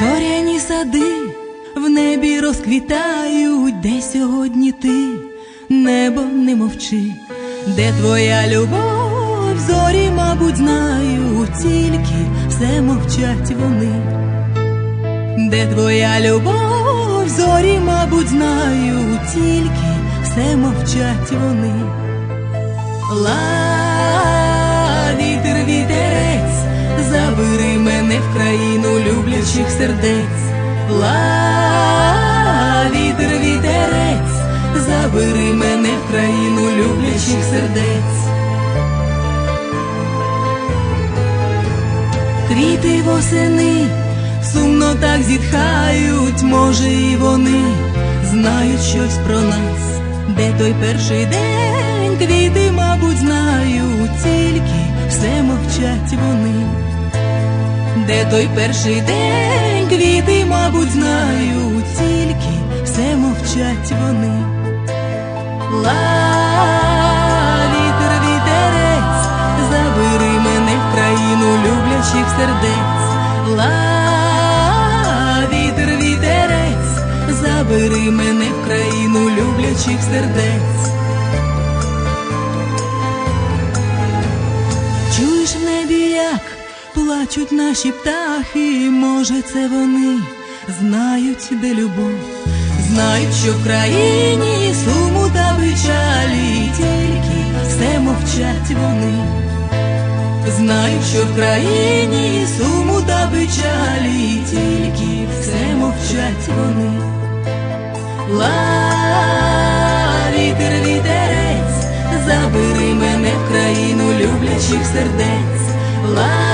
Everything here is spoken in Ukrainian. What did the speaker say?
Зоряні сади в небі розквітають, де сьогодні ти, небо не мовчи, де твоя любов, зорі, мабуть, знають, тільки все мовчать вони. Де твоя любов, зорі, мабуть, знають, тільки все мовчать вони. Люблячих сердець. Ла, вітер, вітерець, забери мене в країну люблячих сердець. Квіти восени сумно так зітхають, може, і вони знають щось про нас, де той перший день квіти, мабуть, знають, тільки все мовчать вони. Де той перший день квіти, мабуть, знають, тільки все мовчать вони. Ла, вітер, вітерець, забери мене в країну люблячих сердець. Ла, вітер, вітерець, забери мене в країну люблячих сердець. Плачуть наші птахи, може, це вони знають, де любов, знають, що в країні суму та печалі, тільки все мовчать вони. Знають, що в країні суму та печалі, тільки все мовчать вони. Ла, вітер, вітерець, забери мене в країну люблячих сердець. Ла,